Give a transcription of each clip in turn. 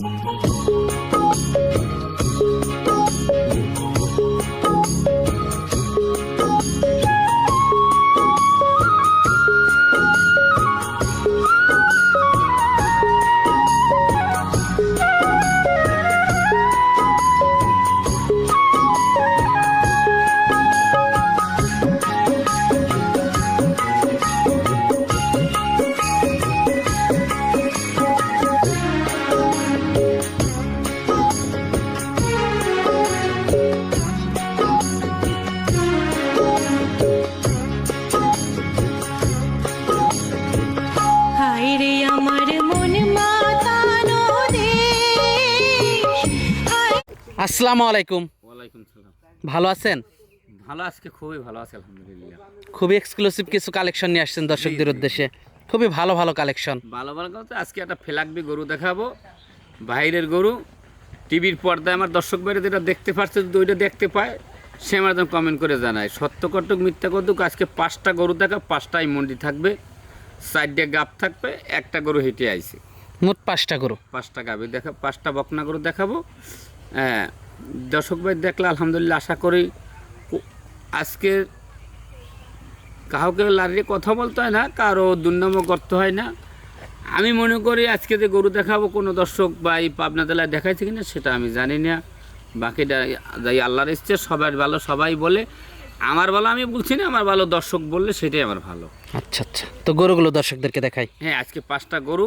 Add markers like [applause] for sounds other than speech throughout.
হায় আসসালামু আলাইকুম। ওয়ালাইকুম সালাম। ভালো আছেন? ভালো আজকে খুবই ভালো আছে আলহামদুলিল্লাহ। খুবই এক্সক্লুসিভ কিছু কালেকশন নিয়ে আসছেন দর্শকদের উদ্দেশ্যে। খুবই ভালো ভালো কালেকশন ভালো ভালো কথা আজকে একটা ফেলাকবি গরু দেখাবো। বাইরের গরু। টিভির পর্দায় আমার দর্শক বাইরে যেটা দেখতে পাচ্ছে যদি ওইটা দেখতে পায় সে আমার যেন কমেন্ট করে জানায়। সত্য কটক মিথ্যা কটুক আজকে পাঁচটা গরু দেখা পাঁচটাই মন্ডি থাকবে। চারটে গাপ থাকবে একটা গরু হেঁটে আইছে। মোট পাঁচটা গরু। পাঁচটা গাবি দেখা পাঁচটা বকনা গরু দেখাবো। দর্শক ভাই দেখলে আলহামদুলিল্লাহ আশা করি আজকে কাউকে লাড়িয়ে কথা বলতে হয় না কারও দুর্নাম করতে হয় না। আমি মনে করি আজকে যে গরু দেখাবো কোনো দর্শক বা এই পাবনা জেলায় দেখাইছে কিনা সেটা আমি জানি না। বাকিটা যাই আল্লাহর ইচ্ছে সবার ভালো সবাই বলে। আমার ভালো আমি বলছি না আমার ভালো দর্শক বললে সেটাই আমার ভালো। আচ্ছা আচ্ছা। তো গরুগুলো দর্শকদেরকে দেখাই। হ্যাঁ আজকে পাঁচটা গরু।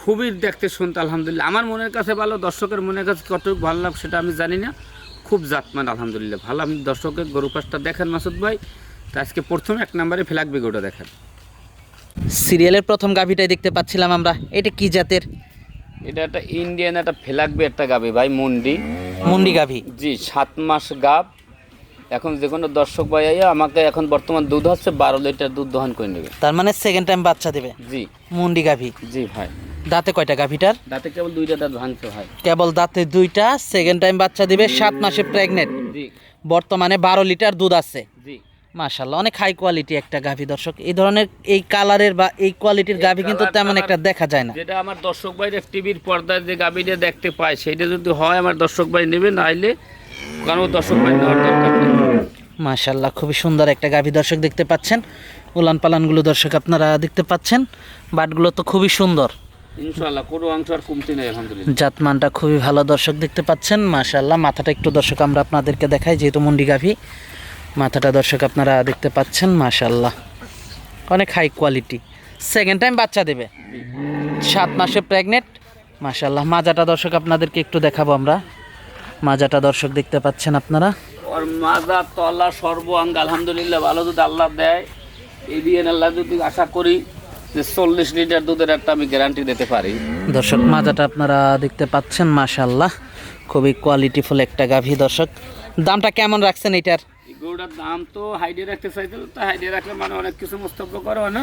খুবই দেখতে শুনতে আলহামদুলিল্লাহ। আমার মনের কাছে ভালো দর্শকের মনের কাছে কতটুকু ভালো লাভ সেটা আমি জানি না। খুব জাতমান আলহামদুলিল্লাহ ভালো। আমি দর্শকের গরু পাশটা দেখেন মাসুদ ভাই। তা আজকে প্রথমে এক নম্বরে ফেলাকবি গরুটা দেখেন। সিরিয়ালের প্রথম গাভিটাই দেখতে পাচ্ছিলাম আমরা। এটা কি জাতের? এটা একটা ইন্ডিয়ান একটা ফেলাকবি একটা গাবি ভাই মন্ডি। মুন্ডি গাভি। জি সাত মাস গাব। এখন যে কোনো দর্শক ভাই আইয়া আমাকে এখন বর্তমান দুধ হচ্ছে বারো লিটার দুধ দহন করে নেবে। তার মানে সেকেন্ড টাইম বাচ্চা দেবে। জি। মুন্ডি গাভি। জি ভাই। দাঁতে কয়টা গাভিটার? দাঁতে কেবল দুইটা দাঁত ভাঙছে ভাই। কেবল দাঁতে দুইটা সেকেন্ড টাইম বাচ্চা দিবে সাত মাসে প্রেগনেন্ট বর্তমানে বারো লিটার দুধ আছে। মাশাল্লাহ অনেক হাই কোয়ালিটি একটা গাভী দর্শক। এই ধরনের এই কালারের বা এই কোয়ালিটির গাভী কিন্তু তেমন একটা দেখা যায় না। যেটা আমার দর্শক ভাইরা টিভির পর্দায় যে গাভীটা দেখতে পায় সেটা যদি হয় আমার দর্শক ভাই নেবে নাইলে কারণ দর্শক ভাই নেওয়ার দরকার নেই। মাশাল্লাহ খুবই সুন্দর একটা গাভী দর্শক দেখতে পাচ্ছেন। উলান পালানগুলো দর্শক আপনারা দেখতে পাচ্ছেন। বাটগুলো তো খুবই সুন্দর। কোনো অংশ আর কমতি নেই আলহামদুলিল্লাহ। জাতমানটা খুবই ভালো দর্শক দেখতে পাচ্ছেন মাশাল্লাহ মাথাটা একটু দর্শক আমরা আপনাদেরকে দেখাই যেহেতু মুন্ডি গাভী মাথাটা দর্শক আপনারা দেখতে পাচ্ছেন মাশাল্লাহ অনেক হাই কোয়ালিটি সেকেন্ড টাইম বাচ্চা দেবে। সাত মাসে প্রেগনেন্ট মাশাল্লাহ মাজাটা দর্শক আপনাদেরকে একটু দেখাবো আমরা। মাজাটা দর্শক দেখতে পাচ্ছেন আপনারা। ওর মাজা তলা সর্বাঙ্গ আলহামদুলিল্লাহ ভালো যদি আল্লাহ দেয় এই দিয়ে আল্লাহ যদি আশা করি যে চল্লিশ লিটার দুধের একটা আমি গ্যারান্টি দিতে পারি। দর্শক মাজাটা আপনারা দেখতে পাচ্ছেন মাশাল্লাহ খুবই কোয়ালিটিফুল একটা গাভী দর্শক। দামটা কেমন রাখছেন এটার? গরুটার দাম তো হাইডে রাখতে চাইছিল তো হাইডে রাখলে মানে অনেক কিছু মন্তব্য করো না।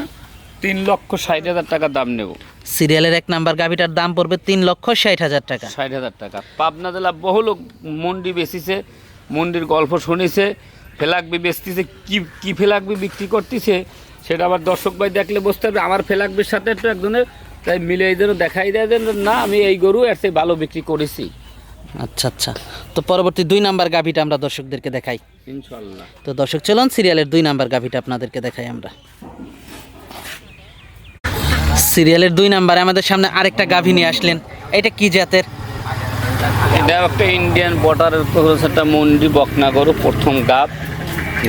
তিন লক্ষ ষাট হাজার টাকা দাম নেব। সিরিয়ালের এক নাম্বার গাভীটার দাম পড়বে তিন লক্ষ ষাট হাজার টাকা। ষাট হাজার টাকা। পাবনা জেলা বহু লোক মন্ডি বেচিছে মন্ডির গল্প শুনেছে ফেলাকবি বেচতেছে কি কি ফেলাকবি বিক্রি করতেছে সেটা আবার দর্শক ভাই দেখলে বুঝতে পারবে। আমার ফেলাকবির সাথে একটু একজনের তাই মিলে এই জন্য দেখাই দেয় যে না আমি এই গরু এর চেয়ে ভালো বিক্রি করেছি। আচ্ছা আচ্ছা। তো পরবর্তী দুই নাম্বার গাভীটা আমরা দর্শকদেরকে দেখাই। ইনশাল্লাহ। তো দর্শক চলুন সিরিয়ালের দুই নাম্বার গাভীটা আপনাদেরকে দেখাই আমরা। সিরিয়ালের দুই নাম্বারে আমাদের সামনে আরেকটা গাভী নিয়ে আসলেন। এটা কি জাতের? এটা একটা ইন্ডিয়ান বর্ডারের একটা মন্ডি বকনা গরু প্রথম গাব।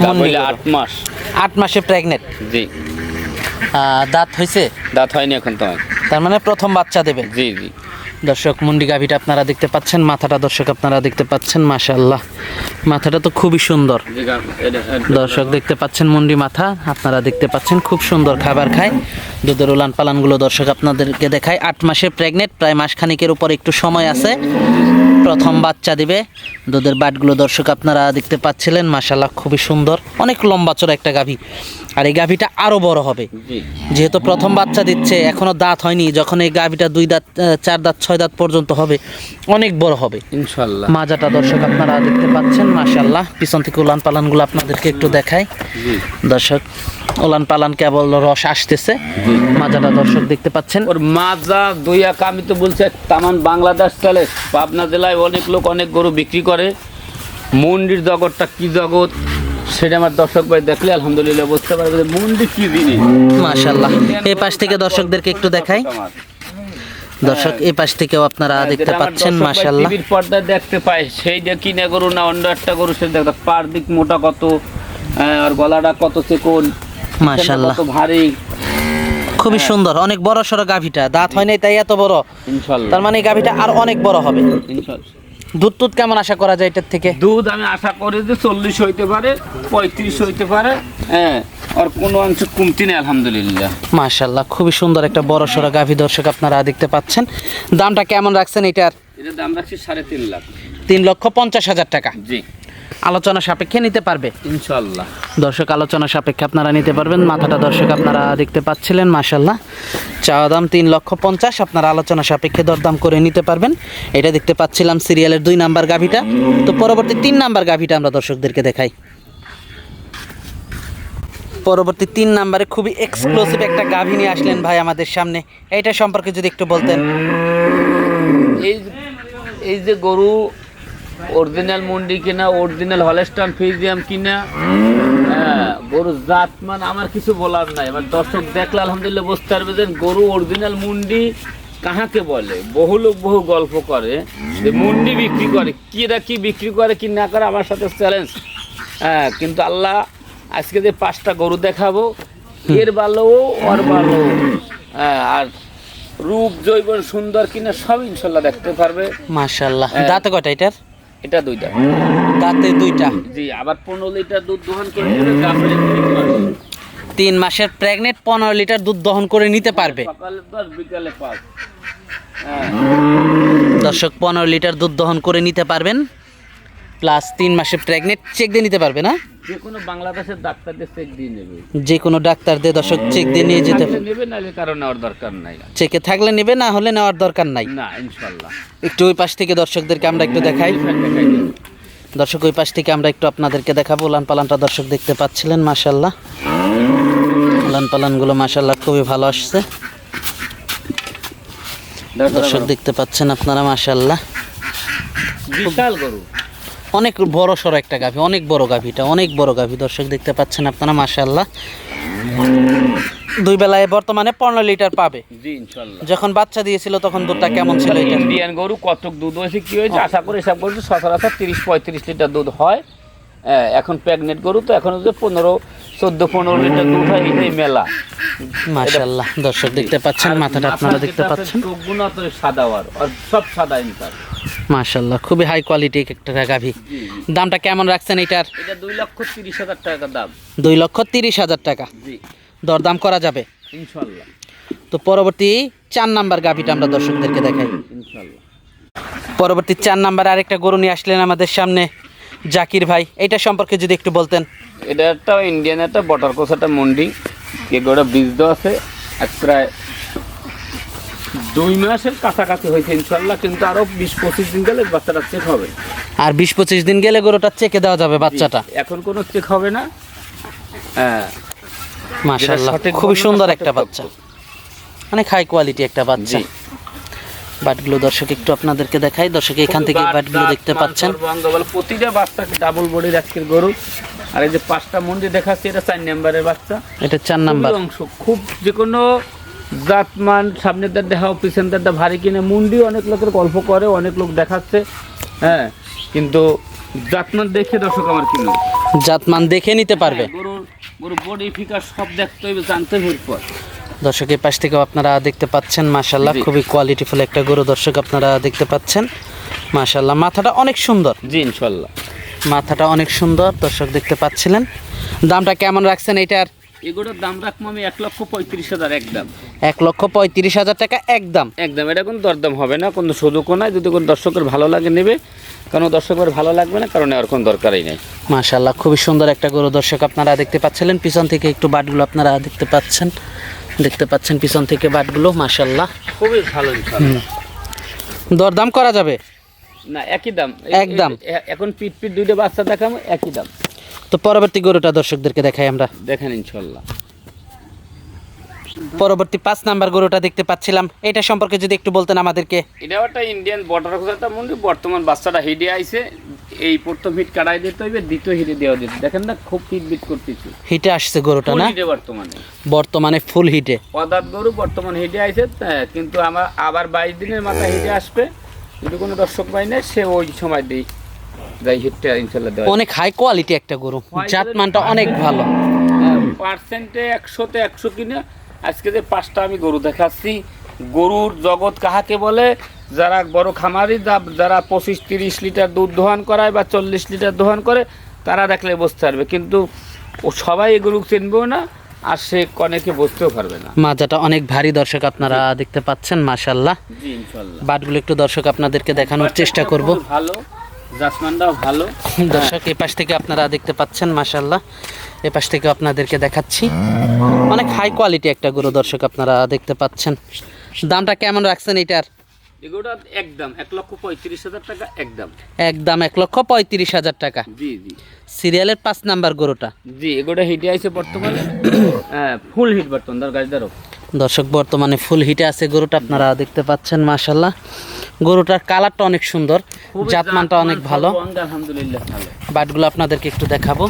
মন্ডি হইলে আট মাস। আট মাসে প্রেগনেন্ট জি। দাঁত হয়েছে দাঁত হয়নি এখন তোমার। তার মানে প্রথম বাচ্চা দেবে? জি জি। দর্শক মুন্ডি গাভিটা আপনারা দেখতে পাচ্ছেন মাথাটা দর্শক আপনারা দেখতে পাচ্ছেন মাশাল্লাহ মাথাটা তো খুবই সুন্দর। দর্শক দেখতে পাচ্ছেন মুন্ডি মাথা আপনারা দেখতে পাচ্ছেন খুব সুন্দর খাবার খায়। দুধের উলান পালানগুলো দর্শক আপনাদেরকে দেখায়। আট মাসে প্রেগনেন্ট প্রায় মাসখানিকের উপর একটু সময় আছে। প্রথম বাচ্চা দিবে। দুধের বাটগুলো দর্শক আপনারা দেখতে পাচ্ছিলেন মাশাল্লাহ খুবই সুন্দর। অনেক লম্বা চড়া একটা গাভী। আর এই গাভীটা আরও বড় হবে। যেহেতু প্রথম বাচ্চা দিচ্ছে এখনও দাঁত হয়নি। যখন এই গাভিটা দুই দাঁত চার দাঁত ছয় ছয় দাঁত পর্যন্ত হবে অনেক বড় হবে। ইনশাল্লাহ। মাজাটা দর্শক আপনারা দেখতে পাচ্ছেন মাশাল্লাহ পিছন থেকে উলান পালানগুলো আপনাদেরকে একটু দেখাই। দর্শক উলান পালান কেবল রস আসতেছে। মাজাটা দর্শক দেখতে পাচ্ছেন। ওর মাজা দইয়া আমি তো বলছি তামান বাংলাদেশ চলে। পাবনা জেলায় অনেক লোক অনেক গরু বিক্রি করে। মন্ডির জগৎটা কি জগৎ সেটা আমার দর্শক ভাই দেখলে আলহামদুলিল্লাহ বুঝতে পারবে মন্দির কি জিনিস। মাশাল্লাহ এই পাশ থেকে দর্শকদেরকে একটু দেখাই। দর্শক এই পাশ থেকেও আপনারা দেখতে পাচ্ছেন ভাই টিভির পর্দায় দেখতে পায় সেই যে কিনে গরু না অন্য একটা গরু সে দেখতে পার দিক মোটা কত আর গলাটা কত চিকন মাশাল্লাহ কত ভারী। খুবই সুন্দর অনেক বড় সড়ো গাভিটা দাঁত হয় নাই তাই এত বড়। ইনশাল্লাহ তার মানে এই গাভিটা আর অনেক বড় হবে। দুধ টুধ কেমন আশা করা যায় এটার থেকে? দুধ আমি আশা করি যে চল্লিশ হইতে পারে পঁয়ত্রিশ হইতে পারে হ্যাঁ। আর কোনো অংশ কমতি নেই আলহামদুলিল্লাহ। মাশাল্লাহ খুবই সুন্দর একটা বড় সড়ো গাভি দর্শক আপনারা দেখতে পাচ্ছেন। দামটা কেমন রাখছেন এটার? এটা দাম রাখছি সাড়ে তিন লাখ। তিন লক্ষ পঞ্চাশ হাজার টাকা। জি। আলোচনা সাপেক্ষে নিতে পারবে? ইনশাল্লাহ দর্শক আলোচনা সাপেক্ষে আপনারা নিতে পারবেন। মাথাটা দর্শক আপনারা দেখতে পাচ্ছিলেন মাশাল্লাহ চাওয়া দাম তিন লক্ষ পঞ্চাশ আপনারা আলোচনা সাপেক্ষে দরদাম করে নিতে পারবেন। এটা দেখতে পাচ্ছিলাম সিরিয়ালের দুই নাম্বার গাভিটা। তো পরবর্তী তিন নাম্বার গাভিটা আমরা দর্শকদেরকে দেখাই। পরবর্তী তিন নাম্বারে খুবই এক্সক্লুসিভ একটা গাভী নিয়ে আসলেন ভাই আমাদের সামনে। এইটা সম্পর্কে যদি একটু বলতেন। এই এই যে গরু অরিজিনাল মন্ডি কিনা অরিজিনাল হলেস্টান ফিজিয়াম কিনা হ্যাঁ, গরুর জাতমান আমার কিছু বলার নাই। এবার দর্শক দেখলে আলহামদুলিল্লাহ বুঝতে পারবে যে গরু অরিজিনাল মুন্ডি কাহাকে বলে? বহু লোক বহু গল্প করে যে মুন্ডি বিক্রি করে কিরা কি বিক্রি করে কি না করে আমার সাথে চ্যালেঞ্জ হ্যাঁ কিন্তু আল্লাহ আজকে যে পাঁচটা গরু দেখাবো এর ভালো ওর ভালো হ্যাঁ, আর রূপ জৈবন সুন্দর কিনা সব ইনশাল্লাহ দেখতে পারবে। মাশাল্লাহ। দাঁত দাঁতে কয়টা এটার? এটা দুইটা। দাঁতে দুইটা? জি আবার পনেরো লিটার দুধ দোহন করে তিন মাসের প্রেগনেন্ট পনেরো লিটার দুধ দহন করে নিতে পারবে। বিকালে পাঁচ। হ্যাঁ। দর্শক পনেরো লিটার দুধ দহন করে নিতে পারবেন। প্লাস তিন মাসে প্রেগনেন্ট চেক দিয়ে নিতে পারবে না? যে কোনো বাংলাদেশের ডাক্তারদের চেক দিয়ে নেবে। যে কোনো ডাক্তার দিয়ে দর্শক চেক দিয়ে নিয়ে যেতে নেবে নাহলে কারণ নেওয়ার দরকার নাই। চেকে থাকলে নেবে না হলে নেওয়ার দরকার নাই। না ইনশাল্লাহ একটু ওই পাশ থেকে দর্শকদেরকে আমরা একটু দেখাই। দর্শক ওই পাশ থেকে আমরা একটু আপনাদেরকে দেখাবো। উলান পালানটা দর্শক দেখতে পাচ্ছিলেন মাশাল্লাহ উলান পালানগুলো মাশাল্লাহ খুবই ভালো আসছে। দর্শক দেখতে পাচ্ছেন আপনারা মাশাল্লাহ বিশাল গরু। অনেক বড় সড়ো একটা গাভী অনেক বড় গাভীটা অনেক বড় গাভী দর্শক দেখতে পাচ্ছেন আপনারা মাশাল্লাহ দুই বেলায় বর্তমানে পনেরো লিটার পাবে। যখন বাচ্চা দিয়েছিল তখন দুধটা কেমন ছিল এটা? ইন্ডিয়ান গরু কতক দুধ হয়েছে কি হয়েছে আশা করি হিসাব করছি সচরাচর তিরিশ পঁয়ত্রিশ লিটার দুধ হয়। হ্যাঁ, এখন প্রেগনেন্ট গরু তো এখন যে পনেরো চোদ্দ পনেরো লিটার দুধ হয় এটাই মেলা। মাশাল্লাহ দর্শক দেখতে পাচ্ছেন মাথাটা আপনারা দেখতে পাচ্ছেন? চোখগুলো তো সাদা আর সব সাদা ইনসার মাশাল্লাহ খুবই হাই কোয়ালিটি একটা গাভী। দামটা কেমন রাখছেন এটার? এটা দুই লক্ষ তিরিশ হাজার টাকা দাম। দুই লক্ষ তিরিশ হাজার টাকা। জি। দরদাম করা যাবে? ইনশাল্লাহ তো পরবর্তী চার নাম্বার গাভীটা আমরা দর্শকদেরকে দেখাই। ইনশাল্লাহ পরবর্তী চার নাম্বার আরেকটা গরু নিয়ে আসলেন আমাদের সামনে। জাকির ভাই এটা সম্পর্কে যদি একটু বলতেন। এটা একটা ইন্ডিয়ান একটা বটার কোষ একটা মন্ডি। গোটা বীজ দেওয়া আছে। এক প্রায় দুই মাসের কাছাকাছি হয়েছে ইনশাল্লাহ কিন্তু আরও বিশ পঁচিশ দিন গেলে বাচ্চাটা চেক হবে। আর বিশ পঁচিশ দিন গেলে গরুটা চেকে দেওয়া যাবে বাচ্চাটা? এখন কোনো চেক হবে না। হ্যাঁ। মাশাল্লাহ খুবই সুন্দর একটা বাচ্চা। অনেক হাই কোয়ালিটি একটা বাচ্চা। বাটগুলো দর্শক একটু আপনাদেরকে দেখাই। দর্শক এখান থেকে বাট, বাটগুলো দেখতে পাচ্ছেন। বলে প্রতিটা বাচ্চাকে ডাবল বডির আজকের গরু? আর এই যে পাঁচটা মন্ডি দেখাচ্ছে এটা চার নাম্বারের বাচ্চা। এটা চার নাম্বার। অংশ খুব যে কোনো জাতমান সামনের দাঁত দেখাও পিছনের দাঁতটা ভারী কিনে মুন্ডি অনেক লোকের গল্প করে অনেক লোক দেখাচ্ছে। হ্যাঁ কিন্তু জাতমান দেখে দর্শক আমার কিনো জাতমান দেখে নিতে পারবে। গরুর গরুর বডি ফিকার সব দেখতে হইবে জানতে পর দর্শক এই পাশ থেকেও আপনারা দেখতে পাচ্ছেন মাশাল্লাহ। খুবই কোয়ালিটিফুল একটা গরু দর্শক আপনারা দেখতে পাচ্ছেন। মাশাল্লাহ মাথাটা অনেক সুন্দর। জি ইনশাল্লাহ মাথাটা অনেক সুন্দর দর্শক দেখতে পাচ্ছিলেন। দামটা কেমন রাখছেন এটার? এগুলোর দাম রাখব আমি এক লক্ষ পঁয়ত্রিশ হাজার একদম। এক লক্ষ পঁয়ত্রিশ হাজার টাকা একদম। একদম এটা কোনো দরদাম হবে না কোনো সুযোগও নাই। যদি কোনো দর্শকের ভালো লাগে নেবে কারণ দর্শকের ভালো লাগবে না কারণ আর কোনো দরকারই নেই। মাশাল্লাহ খুবই সুন্দর একটা গরু দর্শক আপনারা দেখতে পাচ্ছিলেন। পিছন থেকে একটু বাটগুলো আপনারা দেখতে পাচ্ছেন। দেখতে পাচ্ছেন পিছন থেকে বাটগুলো মাসাল্লাহ খুবই ভালো দরদাম করা যাবে? না একই দাম। একদম। এখন পিট পিট দুইটা বাচ্চা দেখাম একই দাম। তো পরবর্তী গরুটা দর্শকদেরকে দেখাই আমরা। দেখেন ইনশাল্লাহ পরবর্তী পাঁচ নাম্বার গরুটা দেখতে পাচ্ছিলাম। এটা সম্পর্কে যদি একটু বলতেন আমাদেরকে। এটাও একটা ইন্ডিয়ান বর্ডার কথা মন্দির বর্তমান বাচ্চাটা হিটে আইছে এই প্রথম হিট কাটাই দিতে হইবে দ্বিতীয় হিটে দেওয়া দিতে। দেখেন না খুব হিট বিট করতেছে। হিটে আসছে গরুটা না? হিটে বর্তমানে। বর্তমানে ফুল হিটে। পদার্থ গরু বর্তমান হিটে আইছে হ্যাঁ, কিন্তু আমার আবার বাইশ দিনের মাথায় হিটে আসবে। যদি কোনো দর্শক পাই না সে ওই সময় দিই যাই হিটটা ইনশাল্লাহ দেওয়া অনেক হাই কোয়ালিটি একটা গরু। জাতমানটা অনেক ভালো। পার্সেন্টে একশোতে একশো কিনে আজকে যে পাঁচটা আমি গরু দেখাচ্ছি গরুর জগৎ কাহাকে বলে? যারা বড় খামারি যারা পঁচিশ তিরিশ লিটার দুধ দোহান করায় বা চল্লিশ লিটার দোহান করে তারা দেখলে বুঝতে পারবে। কিন্তু ও সবাই এই গরু চিনবেও না আর সে অনেকে বুঝতেও পারবে না। মাজাটা অনেক ভারী দর্শক আপনারা দেখতে পাচ্ছেন মাশাল্লাহ বাটগুলো একটু দর্শক আপনাদেরকে দেখানোর চেষ্টা করব। ভালো জাসমানটাও ভালো। দর্শক এই পাশ থেকে আপনারা দেখতে পাচ্ছেন মাশাল্লাহ এ পাশ থেকে আপনাদেরকে দেখাচ্ছি। অনেক হাই কোয়ালিটি একটা গরু দর্শক আপনারা দেখতে পাচ্ছেন। দামটা কেমন রাখছেন এটার একদম এক লক্ষ পঁয়ত্রিশ হাজার টাকা একদম। একদম এক লক্ষ পঁয়ত্রিশ হাজার টাকা। জি জি। সিরিয়ালের পাঁচ নাম্বার গরুটা। জি এগুলো হিটে আছে বর্তমানে। [coughs] হ্যাঁ ফুল হিট বর্তমান গাড়িদারও দর্শক বর্তমানে ফুল হিটে আছে গরুটা আপনারা দেখতে পাচ্ছেন মাশাল্লাহ গরুটার কালারটা অনেক সুন্দর জাতমানটা অনেক ভালো। আলহামদুলিল্লাহ ভালো। বাটগুলো আপনাদেরকে একটু দেখাবো।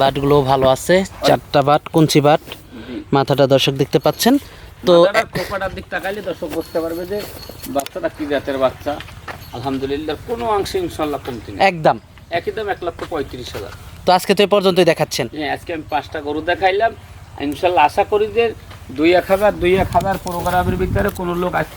বাটগুলো ভালো আছে চারটা বাট কুঞ্চি বাট মাথাটা দর্শক দেখতে পাচ্ছেন। তো কোপাটার দিক তাকাইলে দর্শক বুঝতে পারবে যে বাচ্চাটা কি জাতের বাচ্চা। আলহামদুলিল্লাহ কোনো অংশে ইনশাল্লাহ কমতি নেই। একদম। একই দাম এক লক্ষ পঁয়ত্রিশ হাজার। তো আজকে তো এ পর্যন্তই দেখাচ্ছেন। হ্যাঁ আজকে আমি পাঁচটা গরু দেখাইলাম। ইনশাল্লাহ আশা করি যে দুই এক হাজার দুই এক হাজার প্রোগ্রামের ভিতরে কোনো লোক আসতে